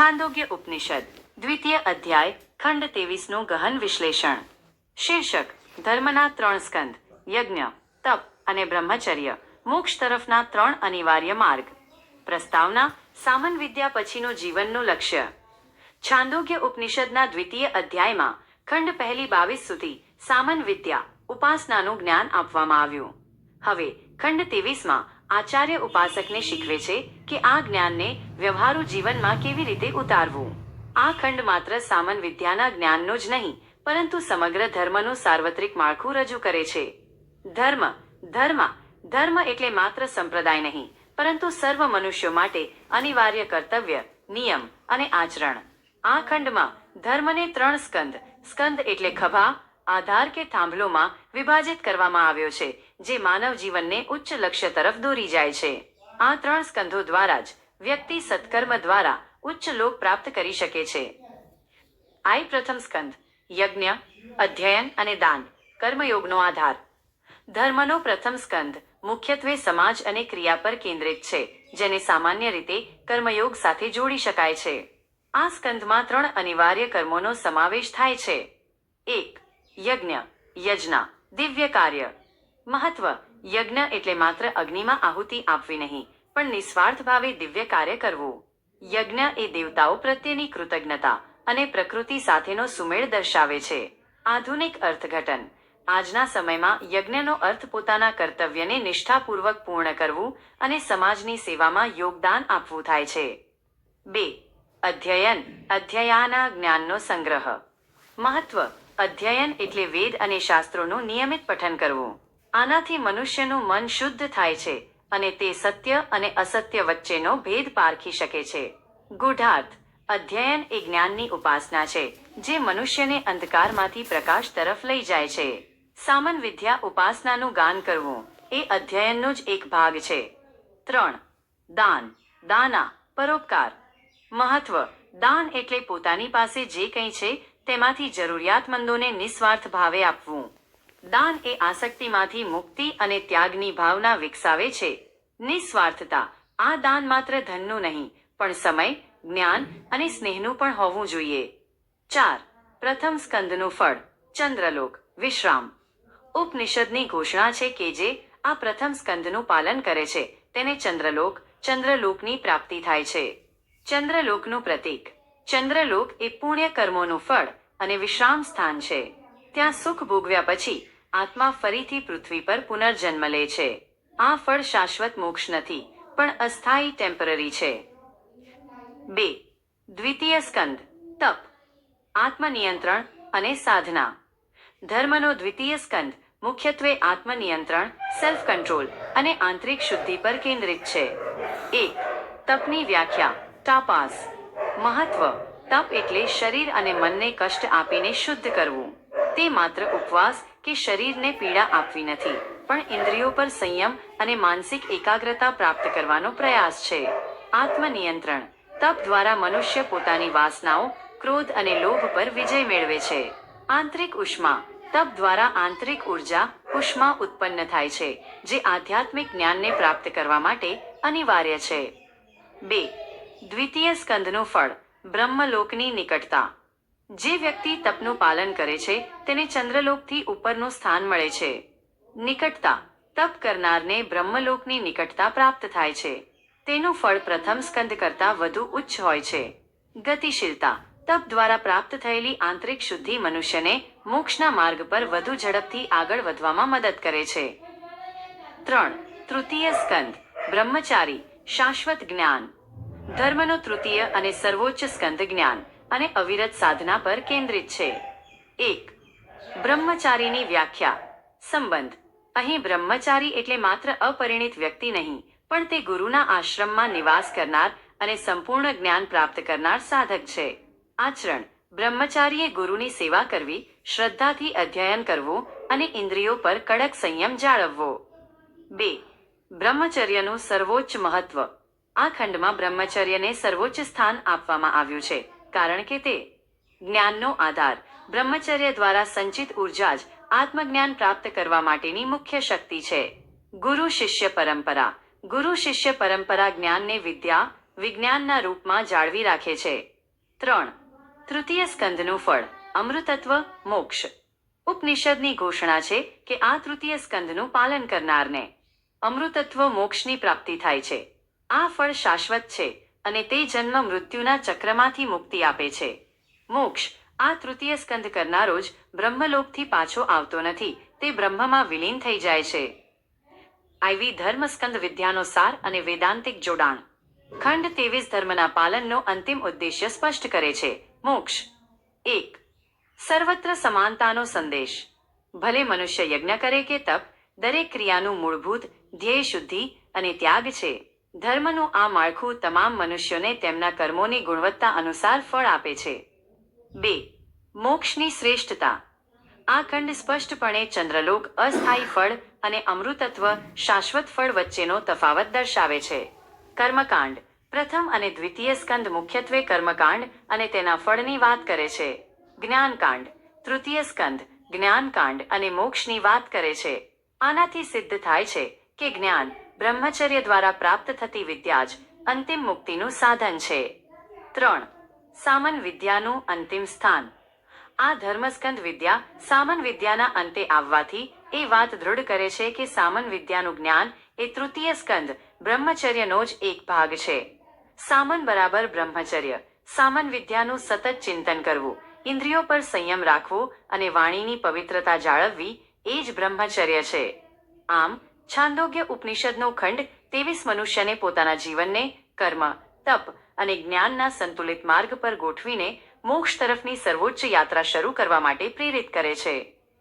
છાંદોગ્ય ઉપનિષદ દ્વિતીય અધ્યાય ખંડ તેવીસનું ગહન વિશ્લેષણ શીર્ષક ધર્મના ત્રણ સ્કંદ યજ્ઞ તપ અને બ્રહ્મચર્ય, મોક્ષ તરફના ત્રણ અનિવાર્ય માર્ગ। પ્રસ્તાવના, સામન વિદ્યા પછીનું જીવનનું લક્ષ્ય। છાંદોગ્ય ઉપનિષદના દ્વિતીય અધ્યાયમાં, ખંડ પહેલી બાવીસ સુધી સામન વિદ્યા, ઉપાસનાનું જ્ઞાન આપવામાં આવ્યું। હવે, ખંડ ત્રેવીસમાં આચાર્ય ઉપાસકને શીખવે છે કે આ જ્ઞાનને વ્યવહારુ જીવનમાં કેવી રીતે ઉતારવું. આ ખંડ માત્ર સામાન વિદ્યાના જ્ઞાનનો જ નહીં, પરંતુ સમગ્ર ધર્મનું સાર્વત્રિક માળખું રજૂ કરે છે. ધર્મ ધર્મ ધર્મ એટલે માત્ર સંપ્રદાય નહીં, પરંતુ સર્વ મનુષ્યો માટે અનિવાર્ય કર્તવ્ય, નિયમ અને આચરણ. આ ખંડમાં ધર્મને ત્રણ સ્કંદ સ્કંદ એટલે ખભા આધાર કે થાંભલોમાં વિભાજિત કરવામાં આવ્યો છે, જે માનવ જીવનને ઉચ્ચ લક્ષ્ય તરફ દોરી જાય છે. આ ત્રણ સ્કંધો દ્વારા જ વ્યક્તિ સત્કર્મ દ્વારા ઉચ્ચ લોક પ્રાપ્ત કરી શકે છે. આઈ પ્રથમ સ્કંધ, યજ્ઞ, અધ્યયન અને દાન, કર્મયોગનો આધાર. ધર્મનો પ્રથમ સ્કંધ મુખ્યત્વે સમાજ અને ક્રિયા પર કેન્દ્રિત છે, જેને સામાન્ય રીતે કર્મયોગ સાથે જોડી શકાય છે. આ સ્કંધમાં ત્રણ અનિવાર્ય કર્મોનો સમાવેશ થાય છે. એક યજ્ઞ, યજ્ઞા, દિવ્ય કાર્ય. મહત્વ, યજ્ઞ એટલે માત્ર અગ્નિમાં આહુતિ આપવી નહીં, પણ નિસ્વાર્થ ભાવે દિવ્ય કાર્ય કરવું. યજ્ઞ એ દેવતાઓ પ્રત્યેની કૃતજ્ઞતા અને પ્રકૃતિ સાથેનો સુમેળ દર્શાવે છે. આધુનિક અર્થઘટન. આજના સમયમાં યજ્ઞનો અર્થ પોતાના કર્તવ્યને નિષ્ઠાપૂર્વક પૂર્ણ કરવું અને સમાજની સેવામાં યોગદાન આપવું થાય છે. બે. અધ્યયન, અધ્યયાના જ્ઞાનનો સંગ્રહ. મહત્વ. અધ્યયન એટલે વેદ અને શાસ્ત્રોનું નિયમિત પઠન કરવું. આનાથી મનુષ્યનું મન શુદ્ધ થાય છે અને તે સત્ય અને અસત્ય વચ્ચેનો ભેદ પારખી શકે છે. ગુઢાર્થ, અધ્યયન એ જ્ઞાનની ઉપાસના છે, જે મનુષ્યને અંધકારમાંથી પ્રકાશ તરફ લઈ જાય છે. સામન વિદ્યા ઉપાસનાનું ગાન કરવું એ અધ્યયનનો જ એક ભાગ છે. ત્રણ, દાન, દાના, પરોપકાર. મહત્વ, દાન એટલે પોતાની પાસે જે કંઈ છે તેમાંથી જરૂરિયાતમંદોને નિસ્વાર્થ ભાવે આપવું. દાન એ આસક્તિમાંથી મુક્તિ અને ત્યાગની ભાવના વિકસાવે છે. નિસ્વાર્થતા. આ દાન માત્ર ધનનું નહીં, પણ સમય, જ્ઞાન અને સ્નેહનું પણ હોવું જોઈએ. ચાર. પ્રથમ સ્કંદનું ફળ. ચંદ્રલોક. વિશ્રામ. ઉપનિષદની ઘોષણા છે કે જે આ પ્રથમ સ્કંદનું પાલન કરે છે, તેને ચંદ્રલોક, ચંદ્રલોકની પ્રાપ્તિ થાય છે. ચંદ્રલોકનું પ્રતીક. ચંદ્રલોક એ પુણ્ય કર્મોનું ફળ અને વિશ્રામ સ્થાન છે. ત્યાં સુખ ભોગવ્યા પછી આત્મા ફરીથી પૃથ્વી પર પુનર્જન્મ લે છે. આ ફળ શાશ્વત મોક્ષ નથી, પણ અસ્થાયી ટેમ્પરરી છે. બે. દ્વિતીય સ્કંદ, તપ, આત્મનિયંત્રણ અને સાધના. ધર્મનો દ્વિતીય સ્કંદ મુખ્યત્વે આત્મનિયંત્રણ સેલ્ફ કંટ્રોલ અને આંતરિક શુદ્ધિ પર કેન્દ્રિત છે. એક. તપની વ્યાખ્યા તાપાસ મહત્વ, તપ એટલે શરીર અને મનને કષ્ટ આપીને શુદ્ધ કરવું. તે માત્ર ઉપવાસ કે શરીરને પીડા આપવી નથી, પણ ઇન્દ્રિયો પર સંયમ અને માનસિક એકાગ્રતા પ્રાપ્ત કરવાનો પ્રયાસ છે. આત્મનિયંત્રણ, તપ દ્વારા મનુષ્ય પોતાની વાસનાઓ, ક્રોધ અને લોભ પર વિજય મેળવે છે. આંતરિક ઉષ્મા, તપ દ્વારા આંતરિક ઊર્જા, ઉષ્મા ઉત્પન્ન થાય છે, જે આધ્યાત્મિક જ્ઞાનને પ્રાપ્ત કરવા માટે અનિવાર્ય છે. બે દ્વિતીય સ્કંદનું ફળ, બ્રહ્મલોકની નિકટતા. જે વ્યક્તિ તપનું પાલન કરે છે, તેને ચંદ્રલોકથી ઉપરનું સ્થાન મળે છે. નિકટતા, તપ કરનારને બ્રહ્મલોકની નિકટતા પ્રાપ્ત થાય છે. તેનું ફળ પ્રથમ સ્કંદ કરતાં વધુ ઉચ્ચ હોય છે. ગતિશીલતા, તપ દ્વારા પ્રાપ્ત થયેલી આંતરિક શુદ્ધિ મનુષ્યને મોક્ષના માર્ગ પર વધુ ઝડપથી આગળ વધવામાં મદદ કરે છે. ત્રણ, તૃતીય સ્કંદ, બ્રહ્મચારી, શાશ્વત જ્ઞાન. ધર્મનો તૃતીય અને સર્વોચ્ચ સ્કંદ જ્ઞાન અને અવિરત સાધના પર કેન્દ્રિત છે. એક, બ્રહ્મચારીની વ્યાખ્યા. સંબંધ. અહીં બ્રહ્મચારી એટલે માત્ર અપરિણિત વ્યક્તિ નહીં, પણ તે ગુરુના આશ્રમમાં નિવાસ કરનાર અને સંપૂર્ણ જ્ઞાન પ્રાપ્ત કરનાર સાધક છે. આચરણ. બ્રહ્મચારીએ ગુરુની સેવા કરવી, શ્રદ્ધાથી અધ્યયન કરવું અને ઇન્દ્રિયો પર કડક સંયમ જાળવવો. બે, બ્રહ્મચર્યનું સર્વોચ્ચ મહત્વ. આ ખંડમાં બ્રહ્મચર્યને સર્વોચ્ચ સ્થાન આપવામાં આવ્યું છે, કારણ કે તે જ્ઞાનનો આધાર, બ્રહ્મચર્ય દ્વારા સંચિત ઊર્જા જ આત્મજ્ઞાન પ્રાપ્ત કરવા માટેની મુખ્ય શક્તિ છે. ગુરુ શિષ્ય પરંપરા, ગુરુ શિષ્ય પરંપરા જ્ઞાનને વિદ્યા, વિજ્ઞાનના રૂપમાં જાળવી રાખે છે. ત્રણ, તૃતીય સ્કંદનું ફળ, અમૃતત્વ, મોક્ષ. ઉપનિષદની ઘોષણા છે કે આ તૃતીય સ્કંદનું પાલન કરનારને અમૃતત્વ મોક્ષની પ્રાપ્તિ થાય છે. આ ફળ શાશ્વત છે અને તે જન્મ મૃત્યુના ચક્રમાંથી મુક્તિ આપે છે. મોક્ષ. આ તૃતીય સ્કંદ કરનારો જ બ્રહ્મલોકથી પાછો આવતો નથી. તે બ્રહ્મમાં વિલીન થઈ જાય છે. આઈવી ધર્મસ્કંદ વિદ્યાનો સાર અને વેદાંતિક જોડાણ. ખંડ તેવીસ ધર્મના પાલનનો અંતિમ ઉદ્દેશ્ય સ્પષ્ટ કરે છે. મોક્ષ. એક. સર્વત્ર સમાનતાનો સંદેશ. ભલે મનુષ્ય યજ્ઞ કરે કે તપ, દરેક ક્રિયાનું મૂળભૂત ધ્યેય શુદ્ધિ અને ત્યાગ છે. ધર્મનું આ માળખું તમામ મનુષ્યોને તેમના કર્મોની ગુણવત્તા અનુસાર ફળ આપે છે. બે, મોક્ષની શ્રેષ્ઠતા. આ ખંડ સ્પષ્ટપણે ચંદ્રલોક, અસ્થાયી ફળ અને અમૃતત્વ, શાશ્વત ફળ વચ્ચેનો તફાવત દર્શાવે છે. કર્મકાંડ. પ્રથમ અને દ્વિતીય સ્કંદ મુખ્યત્વે કર્મકાંડ અને તેના ફળની વાત કરે છે. જ્ઞાનકાંડ. તૃતીય સ્કંદ, જ્ઞાનકાંડ અને મોક્ષની વાત કરે છે. આનાથી સિદ્ધ થાય છે કે જ્ઞાન બ્રહ્મચર્ય દ્વારા પ્રાપ્ત થતી વિદ્યા જ અંતિમ મુક્તિનું સાધન છે. ત્રણ, સામન વિદ્યાનું અંતિમ સ્થાન. આ ધર્મસ્કંદ વિદ્યા સામન વિદ્યાના અંતે આવવાથી એ વાત દૃઢ કરે છે કે સામન વિદ્યાનું જ્ઞાન એ તૃતીય સ્કંદ, બ્રહ્મચર્યનો જ એક ભાગ છે. સામન બરાબર બ્રહ્મચર્ય. સામન વિદ્યાનું સતત ચિંતન કરવું, ઇન્દ્રિયો પર સંયમ રાખવો અને વાણીની પવિત્રતા જાળવવી એ જ બ્રહ્મચર્ય છે. આમ છાંદોગ્ય ઉપનિષદનો ખંડ તેવીસ મનુષ્યને પોતાના જીવનને, કર્મ, તપ અને જ્ઞાનના સંતુલિત માર્ગ પર ગોઠવીને મોક્ષ તરફની સર્વોચ્ચ યાત્રા શરૂ કરવા માટે પ્રેરિત કરે છે.